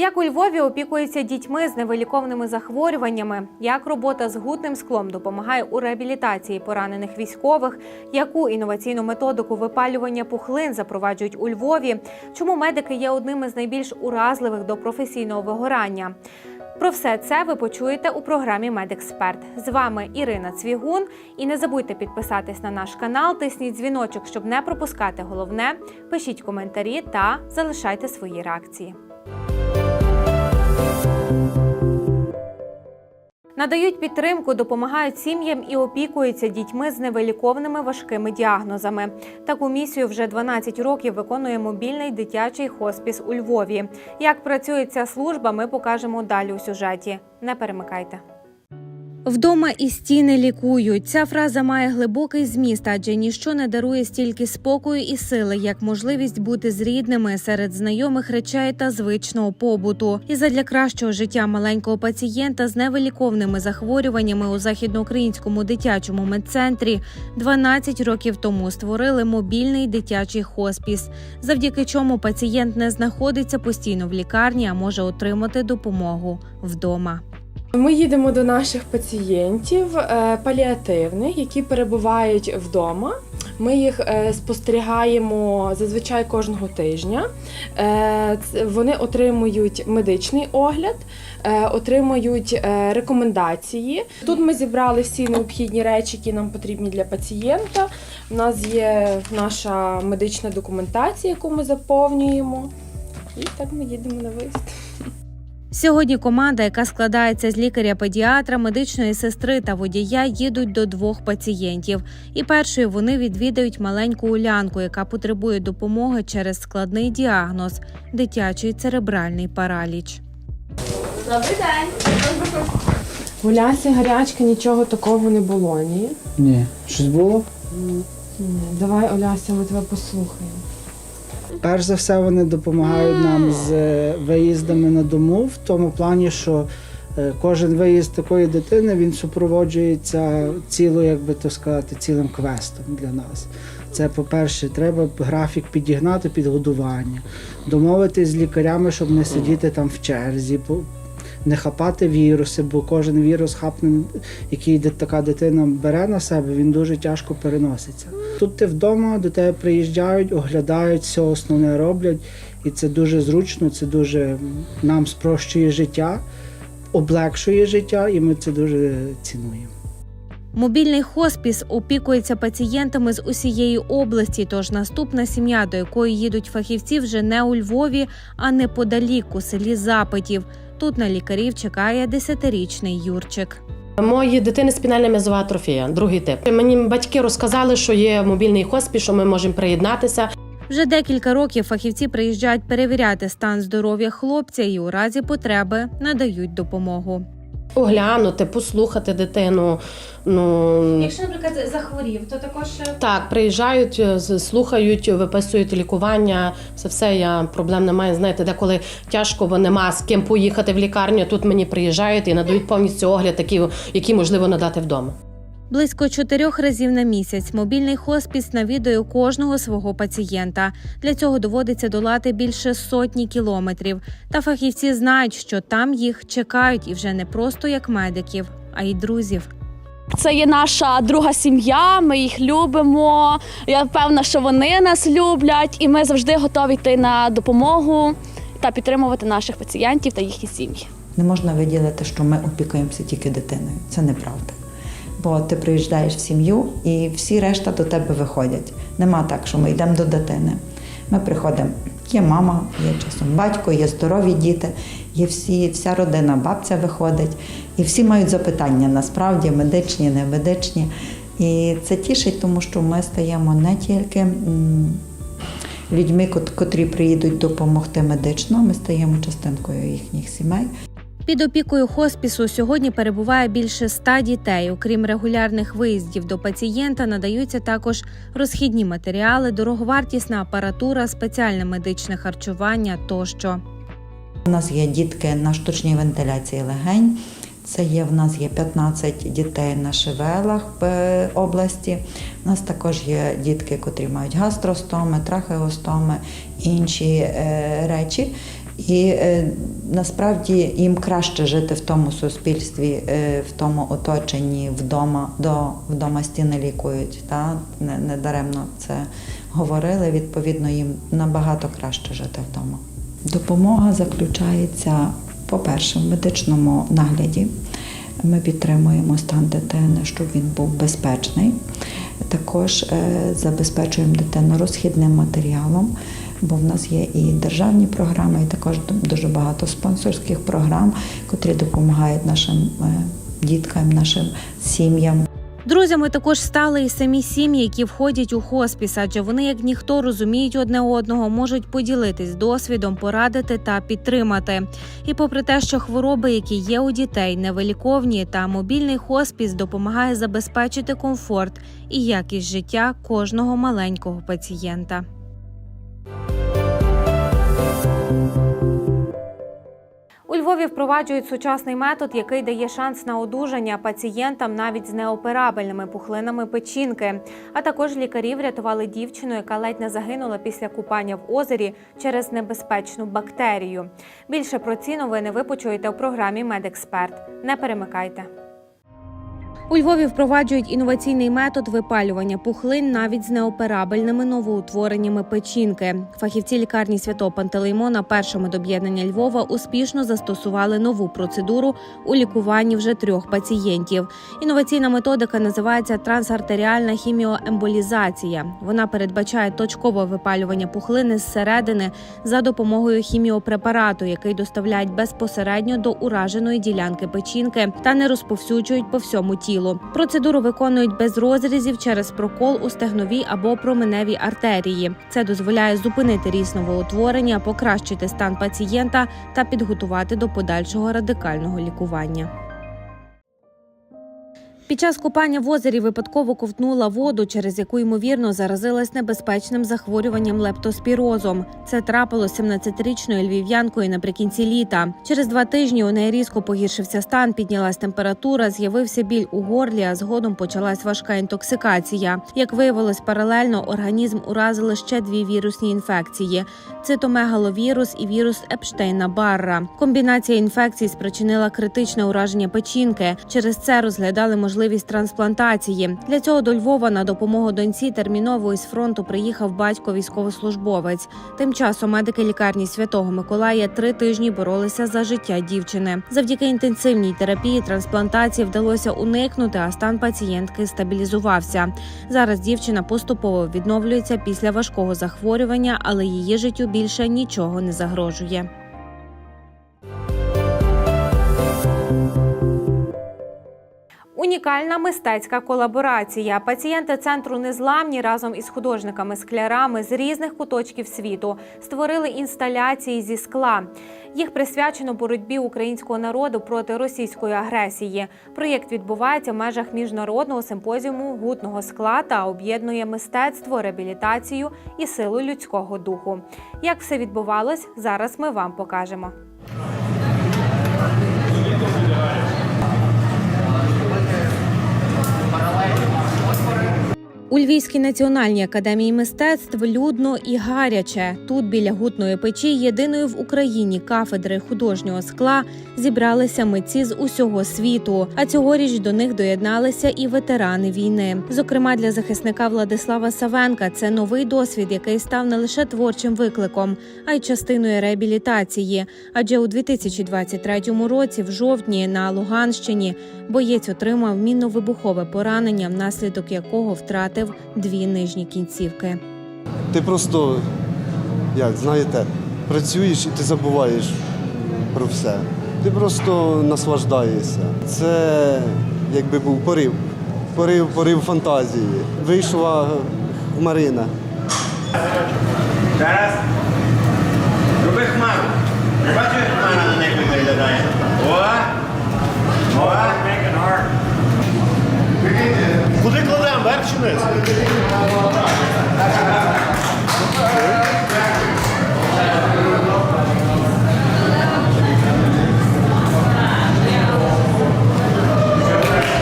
Як у Львові опікуються дітьми з невиліковними захворюваннями, як робота з гутним склом допомагає у реабілітації поранених військових, яку інноваційну методику випалювання пухлин запроваджують у Львові, чому медики є одним із найбільш уразливих до професійного вигорання. Про все це ви почуєте у програмі Медексперт. З вами Ірина Цвігун. І не забудьте підписатись на наш канал, тисніть дзвіночок, щоб не пропускати головне. Пишіть коментарі та залишайте свої реакції. Надають підтримку, допомагають сім'ям і опікуються дітьми з невиліковними важкими діагнозами. Таку місію вже 12 років виконує мобільний дитячий хоспіс у Львові. Як працює ця служба, ми покажемо далі у сюжеті. Не перемикайте. Вдома і стіни лікують. Ця фраза має глибокий зміст, адже ніщо не дарує стільки спокою і сили, як можливість бути з рідними серед знайомих речей та звичного побуту. І задля кращого життя маленького пацієнта з невиліковними захворюваннями у західноукраїнському дитячому медцентрі 12 років тому створили мобільний дитячий хоспіс, завдяки чому пацієнт не знаходиться постійно в лікарні, а може отримати допомогу вдома. Ми їдемо до наших пацієнтів е, паліативних, які перебувають вдома. Ми їх е, спостерігаємо зазвичай кожного тижня. Е, Вони отримують медичний огляд, отримують рекомендації. Тут ми зібрали всі необхідні речі, які нам потрібні для пацієнта. У нас є наша медична документація, яку ми заповнюємо. І так ми їдемо на виїзд. Сьогодні команда, яка складається з лікаря-педіатра, медичної сестри та водія, їдуть до двох пацієнтів. І першою вони відвідають маленьку улянку, яка потребує допомоги через складний діагноз дитячий церебральний параліч. У Лясі гарячки нічого такого не було, ні? Ні, щось було? Ні. Давай, Оляся, ми тебе послухаємо. Перш за все, вони допомагають нам з е, виїздами на дому, в тому плані, що е, кожен виїзд такої дитини він супроводжується ціло, як би то сказати, цілим квестом для нас. Це, по-перше, треба графік підігнати під годування, домовитись з лікарями, щоб не сидіти там в черзі, не хапати віруси, бо кожен вірус хапне, який така дитина бере на себе, він дуже тяжко переноситься. Тут ти вдома, до тебе приїжджають, оглядають, все основне роблять, і це дуже зручно, це дуже нам спрощує життя, облегшує життя, і ми це дуже цінуємо. Мобільний хоспіс опікується пацієнтами з усієї області. Тож наступна сім'я, до якої їдуть фахівці, вже не у Львові, а неподалік у селі Запитів. Тут на лікарів чекає десятирічний Юрчик. Мої дитини спінальна м'язова атрофія, другий тип. Мені батьки розказали, що є мобільний хоспіс, що ми можемо приєднатися. Вже декілька років фахівці приїжджають перевіряти стан здоров'я хлопця і у разі потреби надають допомогу. Оглянути, послухати дитину. Ну Якщо, наприклад, захворів, то також так, приїжджають, е, слухають, виписують лікування. Це все я проблем немає. Знаєте, деколи тяжко, бо нема з ким поїхати в лікарню. Тут мені приїжджають і надають повністю огляд, такий, який можливо надати вдома. Близько чотирьох разів на місяць мобільний хоспіс навідує кожного свого пацієнта. Для цього доводиться долати більше сотні кілометрів. Та фахівці знають, що там їх чекають і вже не просто як медиків, а й друзів. Це є наша друга сім'я. Ми їх любимо. Я впевнена, що вони нас люблять, і ми завжди готові йти на допомогу та підтримувати наших пацієнтів та їхні сім'ї. Не можна виділити, що ми опікуємося тільки дитиною. Це неправда. Бо ти приїжджаєш в сім'ю і всі решта до тебе виходять. Нема так, що ми йдемо до дитини. Ми приходимо. Є мама, є часом батько, є здорові діти, є всі, вся родина, бабця виходить. І всі мають запитання насправді медичні, не медичні. І це тішить, тому що ми стаємо не тільки людьми, кот- котрі приїдуть допомогти медично, ми стаємо частинкою їхніх сімей. Під опікою хоспісу сьогодні перебуває більше ста дітей. Окрім регулярних виїздів до пацієнта, надаються також розхідні матеріали, дороговартісна апаратура, спеціальне медичне харчування тощо. У нас є дітки на штучній вентиляції легень. Це є в нас є 15 дітей на ШВЛах в е, області. У нас також є дітки, котрі мають гастростоми, трахеостоми, інші е, речі. І е, насправді їм краще жити в тому суспільстві, е, в тому оточенні, вдома, до, вдома стіни лікують. Та? Не, не даремно це говорили. Відповідно, їм набагато краще жити вдома. Допомога заключається, по-перше, в медичному нагляді. Ми підтримуємо стан дитини, щоб він був безпечний. Також е, забезпечуємо дитину розхідним матеріалом, бо в нас є і державні програми, і також дуже багато спонсорських програм, котрі допомагають нашим е, діткам, нашим сім'ям. Друзями також стали і самі сім'ї, які входять у хоспіс, адже вони, як ніхто, розуміють одне одного, можуть поділитись досвідом, порадити та підтримати. І попри те, що хвороби, які є у дітей, невиліковні, та мобільний хоспіс допомагає забезпечити комфорт і якість життя кожного маленького пацієнта. У Львові впроваджують сучасний метод, який дає шанс на одужання пацієнтам навіть з неоперабельними пухлинами печінки. А також лікарі врятували дівчину, яка ледь не загинула після купання в озері через небезпечну бактерію. Більше про ці новини ви почуєте у програмі Медексперт. Не перемикайте. У Львові впроваджують інноваційний метод випалювання пухлин навіть з неоперабельними новоутвореннями печінки. Фахівці лікарні святого Пантелеймона першими до об'єднання Львова успішно застосували нову процедуру у лікуванні вже трьох пацієнтів. Інноваційна методика називається трансартеріальна хіміоемболізація. Вона передбачає точкове випалювання пухлини зсередини за допомогою хіміопрепарату, який доставляють безпосередньо до ураженої ділянки печінки та не розповсюджують по всьому тілу. Процедуру виконують без розрізів через прокол у стегновій або променевій артерії. Це дозволяє зупинити ріст новоутворення, покращити стан пацієнта та підготувати до подальшого радикального лікування. Під час купання в озері випадково ковтнула воду, через яку ймовірно заразилась небезпечним захворюванням лептоспірозом. Це трапилось 17-річною львів'янкою наприкінці літа. Через два тижні у неї різко погіршився стан, піднялась температура, з'явився біль у горлі, а згодом почалась важка інтоксикація. Як виявилось, паралельно організм уразили ще дві вірусні інфекції: цитомегаловірус і вірус Епштейна Барра. Комбінація інфекцій спричинила критичне ураження печінки. Через це розглядали можливість трансплантації. Для цього до Львова на допомогу доньці терміново із фронту приїхав батько військовослужбовець. Тим часом медики лікарні Святого Миколая три тижні боролися за життя дівчини. Завдяки інтенсивній терапії трансплантації вдалося уникнути, а стан пацієнтки стабілізувався. Зараз дівчина поступово відновлюється після важкого захворювання, але її життю більше нічого не загрожує. Унікальна мистецька колаборація. Пацієнти центру незламні разом із художниками-склярами з різних куточків світу створили інсталяції зі скла. Їх присвячено боротьбі українського народу проти російської агресії. Проєкт відбувається в межах міжнародного симпозіуму гутного скла та об'єднує мистецтво, реабілітацію і силу людського духу. Як все відбувалось, зараз ми вам покажемо. У Львівській національній академії мистецтв людно і гаряче. Тут біля гутної печі, єдиної в Україні кафедри художнього скла, зібралися митці з усього світу. А цьогоріч до них доєдналися і ветерани війни. Зокрема, для захисника Владислава Савенка це новий досвід, який став не лише творчим викликом, а й частиною реабілітації. Адже у 2023 році, в жовтні, на Луганщині, боєць отримав мінно-вибухове поранення, внаслідок якого втратив дві нижні кінцівки. Ти просто, як знаєте, працюєш і ти забуваєш про все. Ти просто наслаждаєшся. Це якби був порив, порив, порив фантазії. Вийшла хмарина. Зараз роби хмару. Бачиш, хмара на неї виглядає? О! О!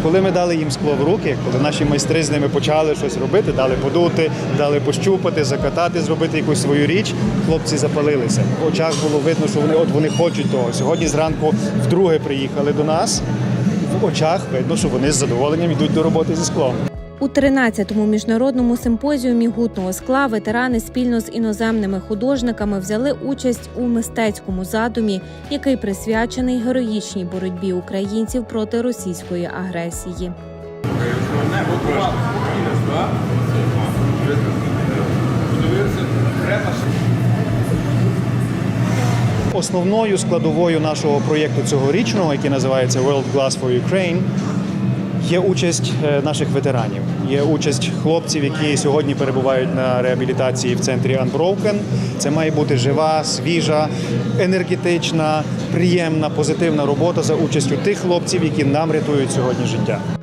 Коли ми дали їм скло в руки, коли наші майстри з ними почали щось робити, дали подути, дали пощупати, закатати, зробити якусь свою річ, хлопці запалилися. В очах було видно, що вони от вони хочуть того. Сьогодні зранку вдруге приїхали до нас. В очах видно, що вони з задоволенням йдуть до роботи зі склом. У 13-му міжнародному симпозіумі гутного скла ветерани спільно з іноземними художниками взяли участь у мистецькому задумі, який присвячений героїчній боротьбі українців проти російської агресії. Основною складовою нашого проєкту цьогорічного, який називається World Glass for Ukraine, є участь е, наших ветеранів. Є участь хлопців, які сьогодні перебувають на реабілітації в центрі Unbroken. Це має бути жива, свіжа, енергетична, приємна, позитивна робота за участю тих хлопців, які нам рятують сьогодні життя.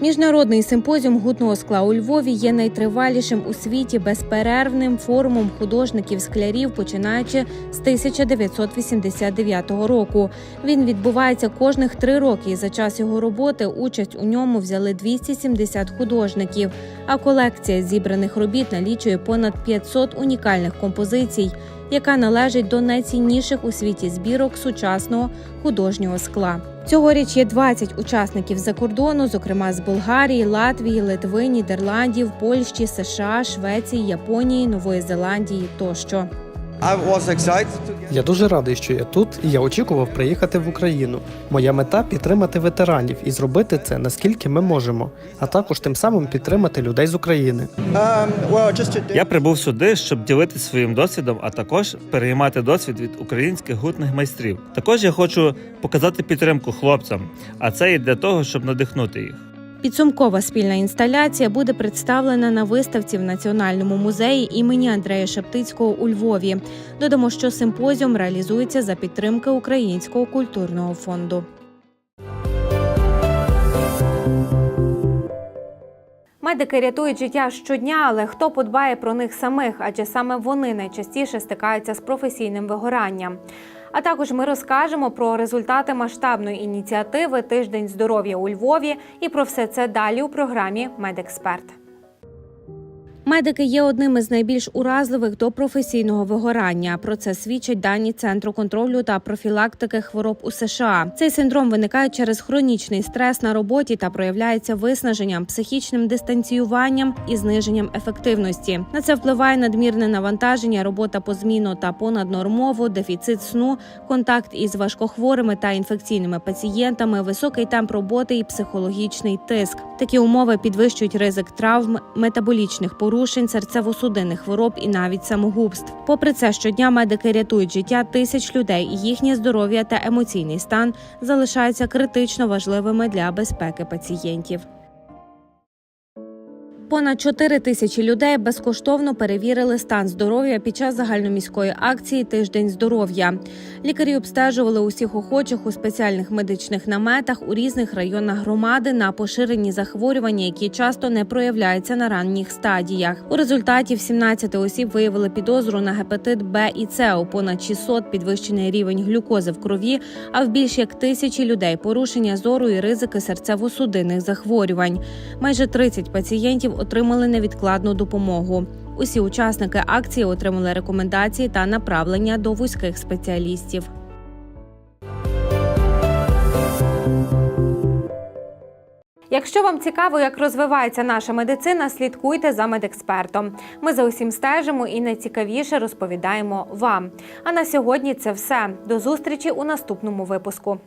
Міжнародний симпозіум гутного скла у Львові є найтривалішим у світі безперервним форумом художників склярів, починаючи з 1989 року. Він відбувається кожних три роки. і За час його роботи участь у ньому взяли 270 художників. А колекція зібраних робіт налічує понад 500 унікальних композицій, яка належить до найцінніших у світі збірок сучасного художнього скла. Цьогоріч є 20 учасників за кордону, зокрема з Болгарії, Латвії, Литви, Нідерландів, Польщі, США, Швеції, Японії, Нової Зеландії тощо. Я дуже радий, що я тут, і я очікував приїхати в Україну. Моя мета підтримати ветеранів і зробити це наскільки ми можемо, а також тим самим підтримати людей з України. Я прибув сюди, щоб ділитися своїм досвідом, а також переймати досвід від українських гутних майстрів. Також я хочу показати підтримку хлопцям, а це і для того, щоб надихнути їх. Підсумкова спільна інсталяція буде представлена на виставці в Національному музеї імені Андрея Шептицького у Львові. Додамо, що симпозіум реалізується за підтримки Українського культурного фонду. Медики рятують життя щодня, але хто подбає про них самих? Адже саме вони найчастіше стикаються з професійним вигоранням. А також ми розкажемо про результати масштабної ініціативи Тиждень здоров'я у Львові і про все це далі у програмі Медексперт. Медики є одним із найбільш уразливих до професійного вигорання. Про це свідчать дані Центру контролю та профілактики хвороб у США. Цей синдром виникає через хронічний стрес на роботі та проявляється виснаженням, психічним дистанціюванням і зниженням ефективності. На це впливає надмірне навантаження, робота позмінно та понаднормово, дефіцит сну, контакт із важкохворими та інфекційними пацієнтами, високий темп роботи і психологічний тиск. Такі умови підвищують ризик травм, метаболічних порушень, серцево-судинних хвороб і навіть самогубств. Попри це, щодня медики рятують життя тисяч людей, і їхнє здоров'я та емоційний стан залишаються критично важливими для безпеки пацієнтів. Понад 4 тисячі людей безкоштовно перевірили стан здоров'я під час загальноміської акції Тиждень здоров'я. Лікарі обстежували усіх охочих у спеціальних медичних наметах у різних районах громади на поширені захворювання, які часто не проявляються на ранніх стадіях. У результаті в 17 осіб виявили підозру на гепатит Б і С, у понад 600 підвищений рівень глюкози в крові, а в більш як тисячі людей порушення зору і ризики серцево-судинних захворювань. Майже 30 пацієнтів отримали невідкладну допомогу. Усі учасники акції отримали рекомендації та направлення до вузьких спеціалістів. Якщо вам цікаво, як розвивається наша медицина, слідкуйте за медекспертом. Ми за усім стежимо і найцікавіше розповідаємо вам. А на сьогодні це все. До зустрічі у наступному випуску.